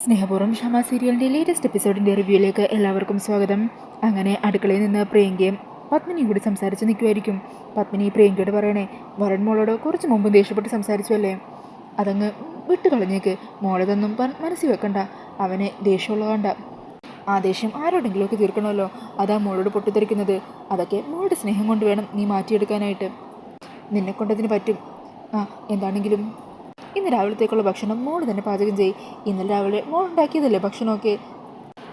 സ്നേഹപൂർവം ഷമ സീരിയലിന്റെ ലേറ്റസ്റ്റ് എപ്പിസോഡിന്റെ റിവ്യൂയിലേക്ക് എല്ലാവർക്കും സ്വാഗതം. അങ്ങനെ അടുക്കളയിൽ നിന്ന് പ്രിയങ്കയും പത്മിനിയും കൂടി സംസാരിച്ച് നിൽക്കുമായിരിക്കും പത്മിനി പ്രിയങ്കയോട് പറയണേ വരൺ മോളോട് കുറച്ച് മുമ്പ് ദേഷ്യപ്പെട്ട് സംസാരിച്ചു അല്ലേ അതങ്ങ് വിട്ടു കളഞ്ഞേക്ക് മോളതൊന്നും മനസ്സിൽ വെക്കണ്ട. അവന് ദേഷ്യമുള്ളതുകൊണ്ട ആ ദേഷ്യം ആരോടെങ്കിലുമൊക്കെ തീർക്കണമല്ലോ. അതാ മോളോട് പൊട്ടിത്തെറിക്കുന്നത്. അതൊക്കെ മോളുടെ സ്നേഹം കൊണ്ട് വേണം നീ മാറ്റിയെടുക്കാനായിട്ട്. നിന്നെ കൊണ്ടതിന് പറ്റും. ആ എന്താണെങ്കിലും ഇന്ന് രാവിലത്തേക്കുള്ള ഭക്ഷണം മോൾ തന്നെ പാചകം ചെയ്യും ഇന്നലെ രാവിലെ മോൾ ഉണ്ടാക്കിയതല്ലേ ഭക്ഷണമൊക്കെ?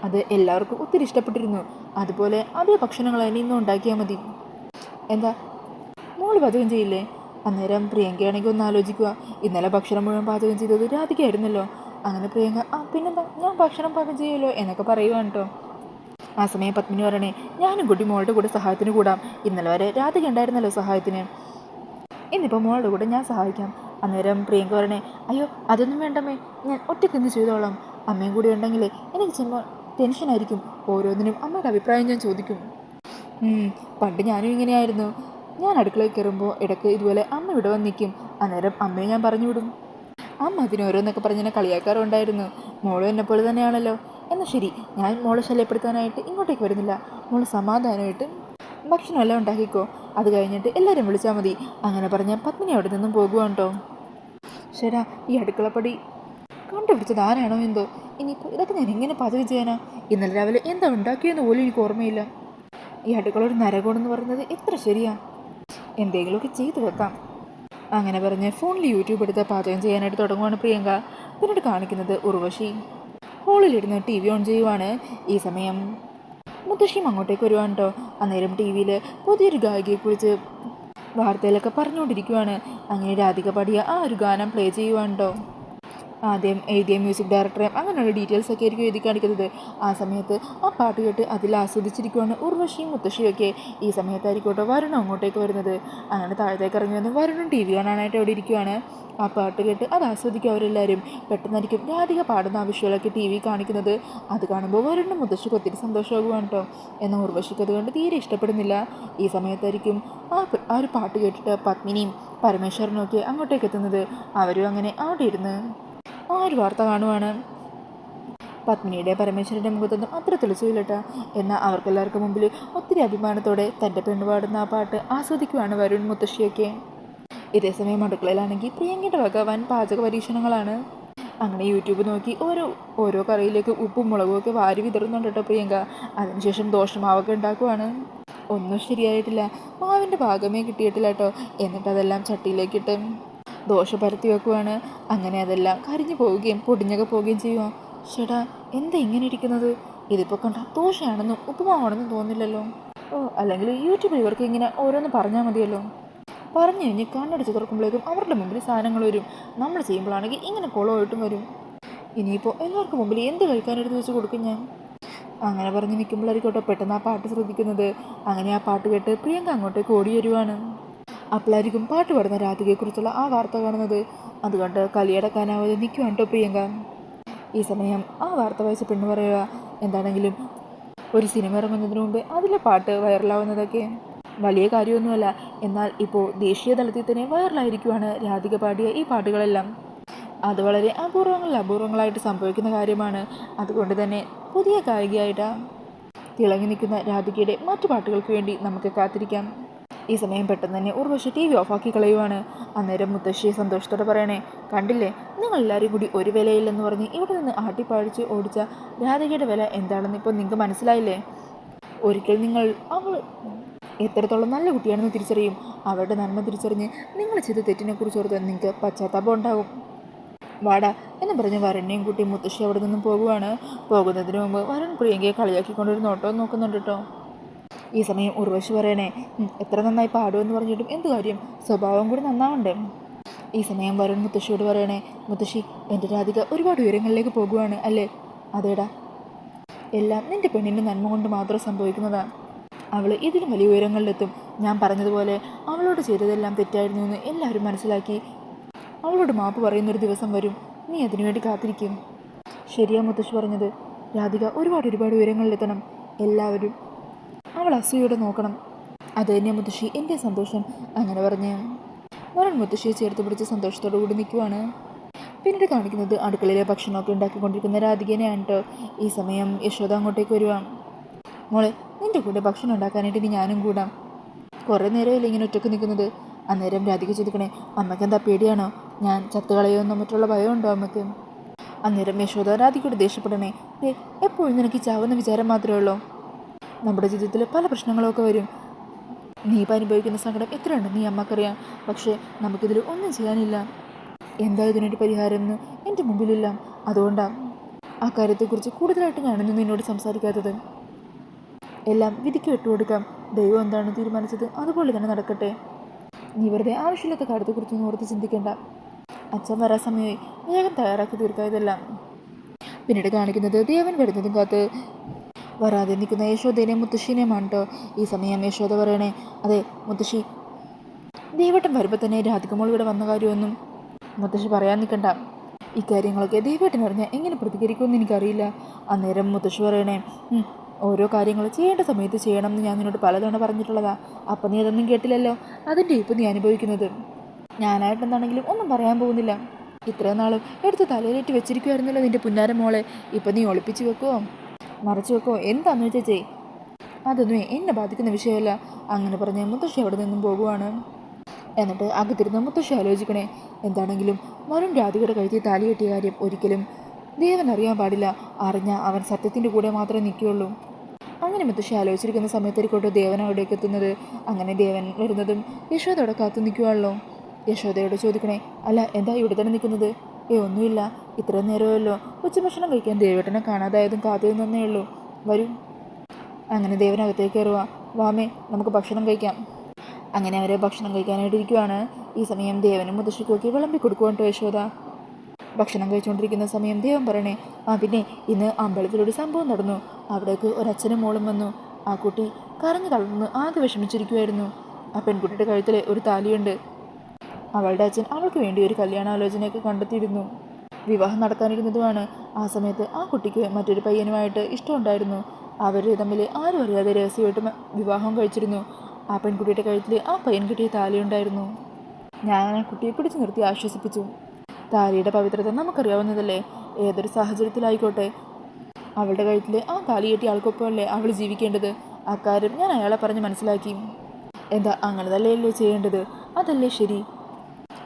അത് എല്ലാവർക്കും ഒത്തിരി ഇഷ്ടപ്പെട്ടിരുന്നു. അതുപോലെ അതേ ഭക്ഷണങ്ങൾ തന്നെ ഇന്നും ഉണ്ടാക്കിയാൽ മതി. എന്താ? മോൾ പാചകം ചെയ്യില്ലേ? അന്നേരം പ്രിയങ്കയാണെങ്കിൽ ഒന്ന് ആലോചിക്കുക. ഇന്നലെ ഭക്ഷണം മുഴുവൻ പാചകം ചെയ്തത് രാധികയായിരുന്നല്ലോ. അങ്ങനെ പ്രിയങ്ക ആ പിന്നെന്താ? ഞാൻ ഭക്ഷണം പാചകം ചെയ്യുമല്ലോ എന്നൊക്കെ പറയുവാണ് കേട്ടോ ആ സമയം പത്മിനി പറയണേ ഞാനും കുട്ടി മോളുടെ കൂടെ സഹായത്തിന് കൂടാം. ഇന്നലെ വരെ രാധിക ഉണ്ടായിരുന്നല്ലോ സഹായത്തിന്. ഇന്നിപ്പോൾ മോളുടെ കൂടെ ഞാൻ സഹായിക്കാം. അന്നേരം പ്രിയങ്ക പറയണേ അയ്യോ അതൊന്നും വേണ്ടമ്മേ ഞാൻ ഒറ്റയ്ക്ക് നിന്ന് ചെയ്തോളാം. അമ്മയും കൂടി ഉണ്ടെങ്കിലേ എനിക്ക് ചിലപ്പോൾ ടെൻഷനായിരിക്കും ഓരോന്നിനും അമ്മയുടെ അഭിപ്രായം ഞാൻ ചോദിക്കും. പണ്ട് ഞാനും ഇങ്ങനെയായിരുന്നു. ഞാൻ അടുക്കളയിൽ കയറുമ്പോൾ ഇടയ്ക്ക് ഇതുപോലെ അമ്മ ഇവിടെ വന്ന് നിൽക്കും അന്നേരം അമ്മയെ ഞാൻ പറഞ്ഞു വിടും. അമ്മ അതിനോരോന്നൊക്കെ പറഞ്ഞ് എന്നെ കളിയാക്കാറുണ്ടായിരുന്നു മോളും എന്നെ പോലെ തന്നെയാണല്ലോ. എന്നാൽ ശരി ഞാൻ മോളെ ശല്യപ്പെടുത്താനായിട്ട് ഇങ്ങോട്ടേക്ക് വരുന്നില്ല. മോൾ സമാധാനമായിട്ട് ഭക്ഷണമെല്ലാം ഉണ്ടാക്കിക്കോ. അത് കഴിഞ്ഞിട്ട് എല്ലാവരും വിളിച്ചാൽ മതി. അങ്ങനെ പറഞ്ഞ പത്മിനി അവിടെ നിന്നും പോകുവാണ് കേട്ടോ ശരാ ഈ അടുക്കളപ്പടി കണ്ടുപിടിച്ചത് ആരാണോ എന്തോ. ഇനിയിപ്പോൾ ഇതൊക്കെ ഞാൻ എങ്ങനെ പാചകം ചെയ്യാനാ? ഇന്നലെ രാവിലെ എന്താ ഉണ്ടാക്കിയെന്ന് പോലും എനിക്ക് ഓർമ്മയില്ല. ഈ അടുക്കള ഒരു നരകോണെന്ന് പറയുന്നത് എത്ര ശരിയാ? എന്തെങ്കിലുമൊക്കെ ചെയ്തു വെക്കാം. അങ്ങനെ പറഞ്ഞ് ഫോണിൽ യൂട്യൂബ് എടുത്ത് പാചകം ചെയ്യാനായിട്ട് തുടങ്ങുവാണ് പ്രിയങ്ക. പിന്നീട് കാണിക്കുന്നത് ഉർവശി. ഹോളിലിരുന്ന് ടി വി ഓൺ ചെയ്യുവാണ്. ഈ സമയം മുത്തശ്ശിയും അങ്ങോട്ടേക്ക് വരുവാണ് കേട്ടോ അന്നേരം ടി വിയിൽ പുതിയൊരു ഗായികയെക്കുറിച്ച് വാർത്തയിലൊക്കെ പറഞ്ഞുകൊണ്ടിരിക്കുവാണ്. അങ്ങനെ രാധിക പാടിയ ആ ഒരു ഗാനം പ്ലേ ചെയ്യുവാണ് കേട്ടോ ആദ്യം എഴുതിയ മ്യൂസിക് ഡയറക്ടറെയും അങ്ങനെയുള്ള ഡീറ്റെയിൽസ് ഒക്കെ ആയിരിക്കും എഴുതി കാണിക്കുന്നത്. ആ സമയത്ത് ആ പാട്ട് കേട്ട് അതിൽ ആസ്വദിച്ചിരിക്കുവാണ് ഉർവശിയും മുത്തശ്ശിയും ഒക്കെ ഈ സമയത്തായിരിക്കും കേട്ടോ വരുണം അങ്ങോട്ടേക്ക് വരുന്നത്. അങ്ങനെ താഴത്തേക്ക് ഇറങ്ങി വന്ന് വരുണും ടി വി കാണാനായിട്ട് അവിടെ ഇരിക്കുവാണ്. ആ പാട്ട് കേട്ട് അത് ആസ്വദിക്കും അവരെല്ലാവരും പെട്ടെന്നായിരിക്കും രാധിക പാടുന്ന ആ ടി വി കാണിക്കുന്നത്. അത് കാണുമ്പോൾ വരുണും മുത്തശ്ശിക്ക് ഒത്തിരി സന്തോഷമാകുവാണ് കേട്ടോ. എന്നാൽ ഉർവശിക്ക് അതുകൊണ്ട് തീരെ ഇഷ്ടപ്പെടുന്നില്ല. ഈ സമയത്തായിരിക്കും ആ ആ ഒരു പാട്ട് കേട്ടിട്ട് പത്മിനിയും പരമേശ്വരനും ഒക്കെ അങ്ങോട്ടേക്ക് എത്തുന്നത്. അവരും അങ്ങനെ അവിടെ ഇരുന്ന് ആ ഒരു വാർത്ത കാണുവാണ്? പത്മിനിയുടെ പരമേശ്വരന്റെ മുഖത്തൊന്നും അത്ര തെളിച്ചില്ലട്ട എന്നാൽ അവർക്കെല്ലാവർക്കും മുമ്പിൽ ഒത്തിരി അഭിമാനത്തോടെ തന്റെ പെണ്ണ് പാടുന്ന ആ പാട്ട് ആസ്വദിക്കുവാണ് വരുൺ മുത്തശ്ശിയൊക്കെ. ഇതേസമയം അടുക്കളയിലാണെങ്കിൽ പ്രിയങ്കയുടെ വക വൻ പാചക പരീക്ഷണങ്ങളാണ്. അങ്ങനെ യൂട്യൂബ് നോക്കി ഓരോ ഓരോ കറിയിലേക്ക് ഉപ്പും മുളകും ഒക്കെ വാരി വിതറുന്നുണ്ട് കേട്ടോ പ്രിയങ്ക. അതിനുശേഷം ദോഷമാവൊക്കെ ഉണ്ടാക്കുവാണ്. ഒന്നും ശരിയായിട്ടില്ല. മാവിന്റെ ഭാഗമേ കിട്ടിയിട്ടില്ല കേട്ടോ എന്നിട്ട് അതെല്ലാം ചട്ടിയിലേക്കിട്ട് ദോശ പരത്തി വെക്കുവാണ് അങ്ങനെ അതെല്ലാം കരിഞ്ഞു പോവുകയും പൊടിഞ്ഞൊക്കെ പോവുകയും ചെയ്യുമോ ചേട്ടാ എന്താ ഇങ്ങനെ ഇരിക്കുന്നത്? ഇതിപ്പോൾ കണ്ട ദോശയാണെന്നും ഉപ്പുമാവാണെന്നും തോന്നില്ലല്ലോ. ഓ അല്ലെങ്കിൽ യൂട്യൂബിൽ ഇവർക്ക് ഇങ്ങനെ ഓരോന്ന് പറഞ്ഞാൽ മതിയല്ലോ. പറഞ്ഞു കഴിഞ്ഞ് കണ്ണടിച്ച് തുറക്കുമ്പോഴേക്കും അവരുടെ മുമ്പിൽ സാധനങ്ങൾ വരും. നമ്മൾ ചെയ്യുമ്പോഴാണെങ്കിൽ ഇങ്ങനെ കുളമായിട്ടും വരും. ഇനിയിപ്പോൾ എല്ലാവർക്കും മുമ്പിൽ എന്ത് കഴിക്കാനെടുത്ത് വെച്ച് കൊടുക്കും ഞാൻ? അങ്ങനെ പറഞ്ഞ് നിൽക്കുമ്പോഴായിരിക്കോട്ടെ പെട്ടെന്ന് ആ പാട്ട് ശ്രദ്ധിക്കുന്നത്. അങ്ങനെ ആ പാട്ട് കേട്ട് പ്രിയങ്ക അങ്ങോട്ടേക്ക് ഓടി വരുവാണ് അപ്പോഴായിരിക്കും പാട്ട് പാടുന്ന രാധികയെക്കുറിച്ചുള്ള ആ വാർത്ത കാണുന്നത്. അതുകൊണ്ട് കലിയടക്കാനാവാതെ നിൽക്കുവാണ് കേട്ടോ പ്രിയങ്ക. ഈ സമയം ആ വാർത്ത വായിച്ച പെണ്ണ് പറയുക എന്താണെങ്കിലും ഒരു സിനിമ ഇറങ്ങുന്നതിന് മുമ്പ് അതിലെ പാട്ട് വൈറലാവുന്നതൊക്കെ വലിയ കാര്യമൊന്നുമല്ല. എന്നാൽ ഇപ്പോൾ ദേശീയ തലത്തിൽ തന്നെ വൈറലായിരിക്കുവാണ് രാധിക പാടിയ ഈ പാട്ടുകളെല്ലാം. അത് വളരെ അപൂർവങ്ങളിൽ അപൂർവങ്ങളായിട്ട് സംഭവിക്കുന്ന കാര്യമാണ്. അതുകൊണ്ട് തന്നെ പുതിയ ഗായികയായിട്ട് തിളങ്ങി നിൽക്കുന്ന രാധികയുടെ മറ്റു പാട്ടുകൾക്ക് വേണ്ടി നമുക്ക് കാത്തിരിക്കാം. ഈ സമയം പെട്ടെന്ന് തന്നെ ഉർവശി ടി വി ഓഫാക്കി കളയുവാണ്. അന്നേരം മുത്തശ്ശിയെ സന്തോഷത്തോടെ പറയണേ കണ്ടില്ലേ നിങ്ങൾ എല്ലാവരും കൂടി ഒരു വിലയില്ലെന്ന് പറഞ്ഞ് ഇവിടെ നിന്ന് ആട്ടിപ്പാഴിച്ച് ഓടിച്ച രാധികയുടെ വില എന്താണെന്ന് ഇപ്പോൾ നിങ്ങൾക്ക് മനസ്സിലായില്ലേ? ഒരിക്കൽ നിങ്ങൾ അവൾ എത്രത്തോളം നല്ല കുട്ടിയാണെന്ന് തിരിച്ചറിയും. അവരുടെ നന്മ തിരിച്ചറിഞ്ഞ് നിങ്ങൾ ചെയ്ത തെറ്റിനെക്കുറിച്ച് ഓർത്ത് നിങ്ങൾക്ക് പശ്ചാത്താപം ഉണ്ടാകും. വാട എന്ന് പറഞ്ഞ് വരനെയും കൂട്ടി മുത്തശ്ശി അവിടെ നിന്നും പോകുവാണ്. പോകുന്നതിന് മുമ്പ് വരൻ പ്രിയങ്കയെ കളിയാക്കിക്കൊണ്ടൊരു നോട്ടവും നോക്കുന്നുണ്ട് കേട്ടോ ഈ സമയം ഉർവശി പറയണേ എത്ര നന്നായി പാടുമെന്ന് പറഞ്ഞിട്ടും എന്ത് കാര്യം? സ്വഭാവം കൂടി നന്നാവണ്ടേ? ഈ സമയം വരുൺ മുത്തശ്ശിയോട് പറയണേ മുത്തശ്ശി എന്റെ രാധിക ഒരുപാട് ഉയരങ്ങളിലേക്ക് പോകുവാണ് അല്ലേ? അതേടാ. എല്ലാം നിന്റെ പെണ്ണിന്റെ നന്മ കൊണ്ട് മാത്രം സംഭവിക്കുന്നതാണ് അവൾ ഇതിലും വലിയ ഉയരങ്ങളിലെത്തും. ഞാൻ പറഞ്ഞതുപോലെ അവളോട് ചെയ്തതെല്ലാം തെറ്റായിരുന്നു എന്ന് എല്ലാവരും മനസ്സിലാക്കി. അവളോട് മാപ്പ് പറയുന്നൊരു ദിവസം വരും. നീ അതിനുവേണ്ടി കാത്തിരിക്കും. ശരിയാ മുത്തശ്ശി പറഞ്ഞത്. രാധിക ഒരുപാട് ഒരുപാട് ഉയരങ്ങളിലെത്തണം. എല്ലാവരും അവൾ അസൂയോടെ നോക്കണം. അത് തന്നെ മുത്തശ്ശി എന്റെ സന്തോഷം അങ്ങനെ പറഞ്ഞ്. വരൺ മുത്തശ്ശിയെ ചേർത്ത് പിടിച്ച് സന്തോഷത്തോടു കൂടി നിൽക്കുവാണ്. പിന്നീട് കാണിക്കുന്നത് അടുക്കളയിലെ ഭക്ഷണമൊക്കെ ഉണ്ടാക്കിക്കൊണ്ടിരിക്കുന്ന രാധികനെയാണ് കേട്ടോ ഈ സമയം യശോദ അങ്ങോട്ടേക്ക് വരുവാ. മോളെ നിന്റെ കൂടെ ഭക്ഷണം ഉണ്ടാക്കാനായിട്ട് ഇനി ഞാനും കൂടാം. കുറേ നേരമല്ലേ ഇങ്ങനെ ഒറ്റയ്ക്ക് നിൽക്കുന്നത്. അന്നേരം രാധിക ചോദിക്കണേ അമ്മയ്ക്ക് എന്താ പേടിയാണോ? ഞാൻ ചത്തുകളയോന്നോ മറ്റുള്ള ഭയമുണ്ടോ അമ്മയ്ക്ക്? അന്നേരം യശോദ രാധികയോട് ദേഷ്യപ്പെടണേ എപ്പോഴും നിനക്ക് ചാവുന്ന വിചാരം മാത്രമേ ഉള്ളൂ. നമ്മുടെ ജീവിതത്തിൽ പല പ്രശ്നങ്ങളൊക്കെ വരും. നീ ഇപ്പം അനുഭവിക്കുന്ന സങ്കടം എത്രയുണ്ട്? നീ അമ്മക്കറിയാം. പക്ഷേ നമുക്കിതിൽ ഒന്നും ചെയ്യാനില്ല. എന്താ ഇതിനൊരു പരിഹാരം എന്ന് എന്റെ മുമ്പിലില്ല. അതുകൊണ്ടാണ് ആ കാര്യത്തെക്കുറിച്ച് കൂടുതലായിട്ട് ഞാനൊന്നും നിന്നോട് സംസാരിക്കാത്തത്. എല്ലാം വിധിക്ക് വിട്ടുകൊടുക്കാം. ദൈവം എന്താണ് തീരുമാനിച്ചത്? അതുപോലെ തന്നെ നടക്കട്ടെ. നീ വെറുതെ ആവശ്യമില്ലാത്ത കാര്യത്തെക്കുറിച്ചൊന്നും ഓർത്ത് ചിന്തിക്കേണ്ട. അച്ഛൻ വരാൻ സമയമായി. വേഗം തയ്യാറാക്കി തീർക്കായതെല്ലാം പിന്നീട് കാണിക്കുന്നത് ദേവൻ വരുന്നതും കാത്ത് വരാതെ നിൽക്കുന്ന യശോദേനെ മുത്തശ്ശീനെയുമാണ് കേട്ടോ ഈ സമയം യശോദ പറയണേ അതെ മുത്തശ്ശി ദൈവട്ടം വരുമ്പോൾ തന്നെ രാധികമോൾ ഇവിടെ വന്ന കാര്യമൊന്നും മുത്തശ്ശി പറയാൻ നിൽക്കണ്ട. ഇക്കാര്യങ്ങളൊക്കെ ദൈവട്ടൻ അറിഞ്ഞാൽ എങ്ങനെ പ്രതികരിക്കുമെന്ന് എനിക്കറിയില്ല. അന്നേരം മുത്തശ്ശി പറയണേ ഓരോ കാര്യങ്ങൾ ചെയ്യേണ്ട സമയത്ത് ചെയ്യണം എന്ന് ഞാൻ നിന്നോട് പലതവണ പറഞ്ഞിട്ടുള്ളതാ. അപ്പം നീ അതൊന്നും കേട്ടില്ലല്ലോ? അതിന്റെ ഇപ്പം നീ അനുഭവിക്കുന്നത്. ഞാനായിട്ട് എന്താണെങ്കിലും ഒന്നും പറയാൻ പോകുന്നില്ല. ഇത്രയും നാളും എടുത്ത് തലയിലേറ്റ് വെച്ചിരിക്കുമായിരുന്നല്ലോ നിന്റെ പുന്നാര മോളെ. ഇപ്പം നീ ഒളിപ്പിച്ച് വെക്കുവോ? മറച്ചു വെക്കോ. എന്താന്ന് വെച്ചാൽ ചെയ് അതൊന്നും എന്നെ ബാധിക്കുന്ന വിഷയമല്ല. അങ്ങനെ പറഞ്ഞ് മുത്തശ്ശി അവിടെ നിന്നും പോകുവാണ്. എന്നിട്ട് അകത്തിരുന്ന് മുത്തശ്ശി ആലോചിക്കണേ. എന്താണെങ്കിലും വരും രാധികയുടെ കഴുത്തിൽ താലി കെട്ടിയ കാര്യം ഒരിക്കലും ദേവൻ അറിയാൻ പാടില്ല. അറിഞ്ഞ അവൻ സത്യത്തിന്റെ കൂടെ മാത്രമേ നിൽക്കുകയുള്ളൂ. അങ്ങനെ മുത്തശ്ശി ആലോചിച്ചിരിക്കുന്ന സമയത്തായിരിക്കോട്ടെ ദേവൻ അവിടേക്ക് എത്തുന്നത്. അങ്ങനെ ദേവൻ വരുന്നതും യശോദയോടെ കാത്തു നിൽക്കുവാണല്ലോ യശോദയോട് ചോദിക്കണേ അല്ല എന്താ ഇവിടെ തന്നെ നിൽക്കുന്നത്? ഏ ഒന്നുമില്ല. ഇത്ര നേരമല്ലോ. ഉച്ചഭക്ഷണം കഴിക്കാൻ ദേവേട്ടനെ കാണാതായതും കാത്തു നിന്നേ ഉള്ളൂ. വരൂ. അങ്ങനെ ദേവനകത്തേക്ക് കയറുക വാമേ നമുക്ക് ഭക്ഷണം കഴിക്കാം. അങ്ങനെ അവരെ ഭക്ഷണം കഴിക്കാനായിട്ടിരിക്കുവാണ് ഈ സമയം ദേവനും മുത്തശ്ശിക്കൊക്കെ വിളമ്പി കൊടുക്കുവാൻ കേട്ടോ യശോദ. ഭക്ഷണം കഴിച്ചുകൊണ്ടിരിക്കുന്ന സമയം ദേവൻ പറയണേ ആ പിന്നെ ഇന്ന് അമ്പലത്തിലൊരു സംഭവം നടന്നു. അവിടേക്ക് ഒരച്ഛനും മോളും വന്നു. ആ കുട്ടി കരഞ്ഞു തളർന്ന് ആകെ വിഷമിച്ചിരിക്കുമായിരുന്നു ആ പെൺകുട്ടിയുടെ കഴുത്തിൽ ഒരു താലിയുണ്ട്. അവളുടെ അച്ഛൻ അവൾക്ക് വേണ്ടി ഒരു കല്യാണാലോചനയൊക്കെ കണ്ടെത്തിയിരുന്നു. വിവാഹം നടക്കാനിരുന്നതുമാണ്. ആ സമയത്ത് ആ കുട്ടിക്ക് മറ്റൊരു പയ്യനുമായിട്ട് ഇഷ്ടമുണ്ടായിരുന്നു. അവർ തമ്മിൽ ആരും അറിയാതെ രഹസ്യമായിട്ട് വിവാഹം കഴിച്ചിരുന്നു. ആ പെൺകുട്ടിയുടെ കഴുത്തിൽ ആ പയ്യൻ കിട്ടിയ താലിയുണ്ടായിരുന്നു. ഞാൻ ആ കുട്ടിയെ പിടിച്ചു നിർത്തി ആശ്വസിപ്പിച്ചു. താലിയുടെ പവിത്രത നമുക്കറിയാവുന്നതല്ലേ? ഏതൊരു സാഹചര്യത്തിലായിക്കോട്ടെ. അവളുടെ കഴുത്തിൽ ആ താലി കെട്ടിയ ആൾക്കൊപ്പമല്ലേ അവൾ ജീവിക്കേണ്ടത്? അക്കാര്യം ഞാൻ അയാളെ പറഞ്ഞ് മനസ്സിലാക്കി. എന്താ അങ്ങനെ തന്നെയല്ലേ ചെയ്യേണ്ടത്? അതല്ലേ ശരി.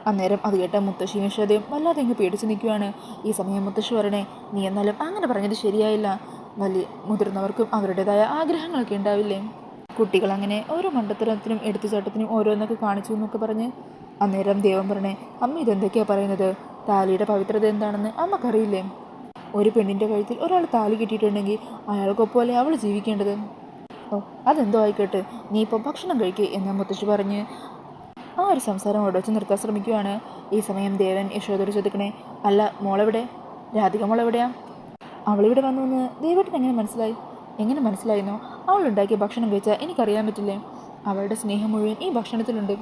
അന്നേരം അത് കേട്ട മുത്തശ്ശിയും യശോദയും വല്ലാതെ ഇങ്ങ് പേടിച്ച് നിൽക്കുവാണ്. ഈ സമയം മുത്തശ്ശി പറയണേ നീ എന്നാലും അങ്ങനെ പറഞ്ഞത് ശരിയായില്ല. വലിയ മുതിർന്നവർക്കും അവരുടേതായ ആഗ്രഹങ്ങളൊക്കെ ഉണ്ടാവില്ലേ? കുട്ടികൾ അങ്ങനെ ഓരോ മണ്ടത്തരത്തിനും എടുത്തുചാട്ടത്തിനും ഓരോന്നൊക്കെ കാണിച്ചു എന്നൊക്കെ പറഞ്ഞ് അന്നേരം ദേവം പറഞ്ഞേ അമ്മ ഇതെന്തൊക്കെയാണ് പറയുന്നത്? താലിയുടെ പവിത്രത എന്താണെന്ന് അമ്മക്കറിയില്ലേ? ഒരു പെണ്ണിന്റെ കഴുത്തിൽ ഒരാൾ താലി കിട്ടിയിട്ടുണ്ടെങ്കിൽ അയാൾക്കൊപ്പമല്ലേ അവൾ ജീവിക്കേണ്ടത്? ഓ അതെന്തോ ആയിക്കോട്ടെ. നീ ഇപ്പോൾ ഭക്ഷണം കഴിക്കുക എന്ന് മുത്തശ്ശി പറഞ്ഞ് ആ ഒരു സംസാരം അവിടെ വെച്ച് നിർത്താൻ ശ്രമിക്കുകയാണ് ഈ സമയം ദേവൻ യശോദോട് ചോദിക്കണേ അല്ല മോളെവിടെ? രാധിക മോളെവിടെയാ? അവളിവിടെ വന്നു എന്ന് ദേവേട്ടൻ എങ്ങനെ മനസ്സിലായി? എങ്ങനെ മനസ്സിലായിരുന്നു അവളുണ്ടാക്കിയ ഭക്ഷണം കഴിച്ചാൽ എനിക്കറിയാൻ പറ്റില്ലേ? അവളുടെ സ്നേഹം മുഴുവൻ ഈ ഭക്ഷണത്തിലുണ്ട്.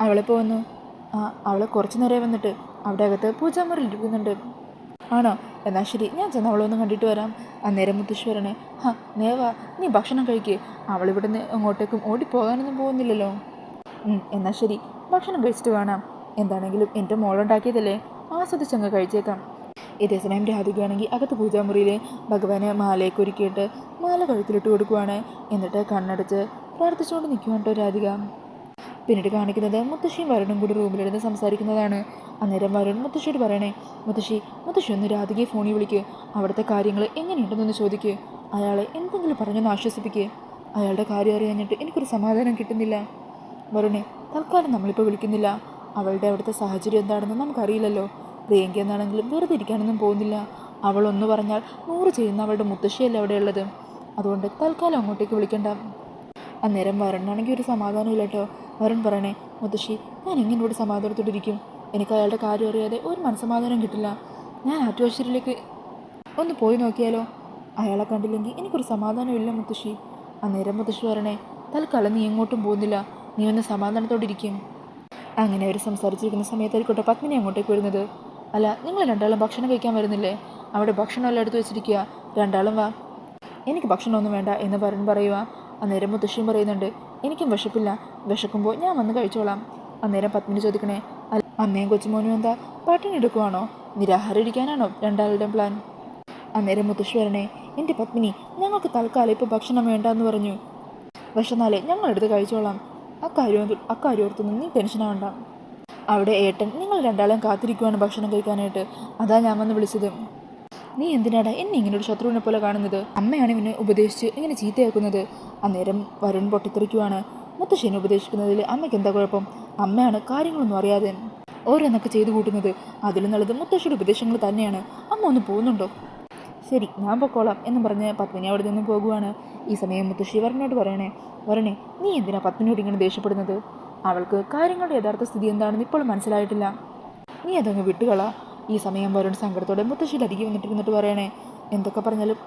അവളിപ്പോൾ വന്നു. ആ അവൾ കുറച്ച് നേരം വന്നിട്ട് അവിടെ അകത്ത് പൂജാമുറിൽ ഇരിക്കുന്നുണ്ട്. ആണോ? എന്നാൽ ശരി ഞാൻ ചെന്ന് അവളൊന്ന് കണ്ടിട്ട് വരാം. അന്നേരം മുത്തശ്വരനെ ഹാ നേവാ നീ ഭക്ഷണം കഴിക്ക്. അവളിവിടുന്ന് അങ്ങോട്ടേക്കും ഓടിപ്പോകാനൊന്നും പോകുന്നില്ലല്ലോ. ഉം, എന്നാ ശരി. ഭക്ഷണം കഴിച്ചിട്ട് വേണം. എന്താണെങ്കിലും എന്റെ മോളുണ്ടാക്കിയതല്ലേ? ആസ്വദിച്ചങ്ങ് കഴിച്ചേക്കാം. ഇതേസമയം രാധികയാണെങ്കിൽ അകത്ത് പൂജാമുറിയിൽ ഭഗവാന് മാലയൊക്കെ ഒരുക്കിയിട്ട് മാല കഴുത്തിലിട്ട് കൊടുക്കുവാണ്. എന്നിട്ട് കണ്ണടച്ച് പ്രാർത്ഥിച്ചുകൊണ്ട് നിൽക്കുവാണ് കേട്ടോ രാധിക. പിന്നീട് കാണിക്കുന്നത് മുത്തശ്ശിയും വരുണും കൂടി റൂമിലിരുന്ന് സംസാരിക്കുന്നതാണ്. അന്നേരം വരുൺ മുത്തശ്ശിയോട് പറയണേ മുത്തശ്ശി മുത്തശ്ശി ഒന്ന് രാധികയെ ഫോണിൽ വിളിക്ക്. അവിടുത്തെ കാര്യങ്ങൾ എങ്ങനെയുണ്ടെന്നൊന്ന് ചോദിക്കുക അയാളെ എന്തെങ്കിലും പറഞ്ഞൊന്ന് ആശ്വസിപ്പിക്കുക അയാളുടെ കാര്യം അറിയാഞ്ഞിട്ട് എനിക്കൊരു സമാധാനം കിട്ടുന്നില്ല. വരുണേ തൽക്കാലം നമ്മളിപ്പോൾ വിളിക്കുന്നില്ല. അവളുടെ അവിടുത്തെ സാഹചര്യം എന്താണെന്ന് നമുക്കറിയില്ലല്ലോ. പ്രിയങ്ക എന്നാണെങ്കിലും വെറുതെ ഇരിക്കാനൊന്നും പോകുന്നില്ല. അവൾ ഒന്ന് പറഞ്ഞാൽ നൂറ് ചെയ്യുന്ന അവളുടെ മുത്തശ്ശിയല്ല അവിടെ ഉള്ളത് അതുകൊണ്ട് തൽക്കാലം അങ്ങോട്ടേക്ക് വിളിക്കണ്ട. അന്നേരം വരണാണെങ്കിൽ ഒരു സമാധാനം ഇല്ല കേട്ടോ വരൺ പറയണേ മുത്തശ്ശി ഞാൻ എങ്ങനെ ഇവിടെ സമാധാനത്തോടിരിക്കും എനിക്ക് അയാളുടെ കാര്യം അറിയാതെ ഒരു മനസ്സമാധാനം കിട്ടില്ല. ഞാൻ ആറ്റുവാശ്ശേരിയിലേക്ക് ഒന്ന് പോയി നോക്കിയാലോ? അയാളെ കണ്ടില്ലെങ്കിൽ എനിക്കൊരു സമാധാനമില്ല മുത്തശ്ശി. അന്നേരം മുത്തശ്ശി പറയണേ തൽക്കാലം നീ എങ്ങോട്ടും പോകുന്നില്ല. നീ ഒന്ന് സമാധാനത്തോടിരിക്കും. അങ്ങനെ അവർ സംസാരിച്ചിരിക്കുന്ന സമയത്തായിരിക്കട്ടെ പത്മിനി അങ്ങോട്ടേക്ക് വരുന്നത്. അല്ല നിങ്ങൾ രണ്ടാളും ഭക്ഷണം കഴിക്കാൻ വരുന്നില്ലേ? അവിടെ ഭക്ഷണമെല്ലാം എടുത്ത് വെച്ചിരിക്കുക. രണ്ടാളും വാ. എനിക്ക് ഭക്ഷണമൊന്നും വേണ്ട എന്ന് പറൻ പറയുക. അന്നേരം മുത്തശ്ശിയും പറയുന്നുണ്ട് എനിക്കും വിശപ്പില്ല. വിശക്കുമ്പോൾ ഞാൻ വന്ന് കഴിച്ചോളാം. അന്നേരം പത്മിനി ചോദിക്കണേ അല്ല അമ്മയും കൊച്ചുമോനും എന്താ? പട്ടിണി എടുക്കുവാണോ? നിരാഹാരം ഇരിക്കാനാണോ രണ്ടാളുടെയും പ്ലാൻ അന്നേരം മുത്തശ്ശി വരണേ എന്റെ പത്മിനി ഞങ്ങൾക്ക് തൽക്കാലം ഇപ്പോൾ ഭക്ഷണം വേണ്ടെന്ന് പറഞ്ഞു. വിശന്നാലേ ഞങ്ങളെടുത്ത് കഴിച്ചോളാം. അക്കാര്യം അക്കാര്യം ഓർത്തൊന്നും നീ ടെൻഷനാവണ്ട അവിടെ ഏട്ടൻ നിങ്ങൾ രണ്ടാളെയും കാത്തിരിക്കുവാണ് ഭക്ഷണം കഴിക്കാനായിട്ട്. അതാ ഞാൻ വന്ന് വിളിച്ചത്. നീ എന്തിനാടാ എന്നെ ഇങ്ങനെ ഒരു ശത്രുവിനെ പോലെ കാണുന്നത്? അമ്മയാണ് ഇവനെ ഉപദേശിച്ച് ഇങ്ങനെ ചീത്തയാക്കുന്നത്. അന്നേരം വരുൺ പൊട്ടിത്തെറിക്കുവാണ്. മുത്തശ്ശേനെ ഉപദേശിക്കുന്നതിൽ അമ്മയ്ക്ക് എന്താ കുഴപ്പം? അമ്മയാണ് കാര്യങ്ങളൊന്നും അറിയാതെ ഓരോന്നൊക്കെ ചെയ്തു കൂട്ടുന്നത്. അതിലും നല്ലത് മുത്തശ്ശിയുടെ ഉപദേശങ്ങൾ തന്നെയാണ്. അമ്മ ഒന്ന് പോകുന്നുണ്ടോ? ശരി ഞാൻ പൊക്കോളാം എന്ന് പറഞ്ഞ് പത്മിനി അവിടെ നിന്നും പോകുവാണ്. ഈ സമയം മുത്തശ്ശി വരനോട് പറയണേ വരണേ നീ എന്തിനാ പത്മിനോട് ഇങ്ങനെ ദേഷ്യപ്പെടുന്നത്? അവൾക്ക് കാര്യങ്ങളുടെ യഥാർത്ഥ സ്ഥിതി എന്താണെന്ന് ഇപ്പോൾ മനസ്സിലായിട്ടില്ല. നീ അതങ്ങ് വിട്ടുകള. ഈ സമയം വരുൺ സങ്കടത്തോടെ മുത്തശ്ശിയിൽ അധികം വന്നിട്ടിരുന്നിട്ട് പറയണേ എന്തൊക്കെ പറഞ്ഞാലും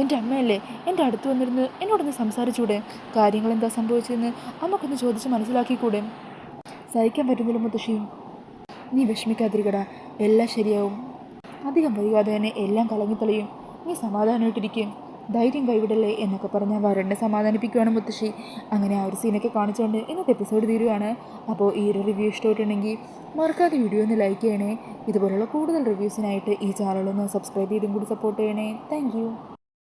എന്റെ അമ്മയല്ലേ എന്റെ അടുത്ത് വന്നിരുന്ന് എന്നോടൊന്ന് സംസാരിച്ചൂടെ? കാര്യങ്ങൾ എന്താ സംഭവിച്ചതെന്ന് അമ്മക്കൊന്ന് ചോദിച്ച് മനസ്സിലാക്കിക്കൂടെ? സഹിക്കാൻ പറ്റുന്നില്ല മുത്തശ്ശി. നീ വിഷമിക്കാതിരിക്കടാ എല്ലാം ശരിയാവും. അധികം വൈകാതെ തന്നെ എല്ലാം കലങ്ങിത്തെളിയും. നീ സമാധാനമായിട്ടിരിക്കും. ധൈര്യം കൈവിടല്ലേ എന്നൊക്കെ പറഞ്ഞ് വരണ്ടെ സമാധാനിപ്പിക്കുവാണ് മുത്തശ്ശി. അങ്ങനെ ആ ഒരു സീനൊക്കെ കാണിച്ചുകൊണ്ട് ഇന്നത്തെ എപ്പിസോഡ് തീരുവാണ്. അപ്പോൾ ഈ ഒരു റിവ്യൂ ഇഷ്ടമായിട്ടുണ്ടെങ്കിൽ മറക്കാതെ വീഡിയോ ഒന്ന് ലൈക്ക് ചെയ്യണേ. ഇതുപോലുള്ള കൂടുതൽ റിവ്യൂസിനായിട്ട് ഈ ചാനലൊന്ന് സബ്സ്ക്രൈബ് ചെയ്തും കൂടി സപ്പോർട്ട് ചെയ്യണേ. താങ്ക്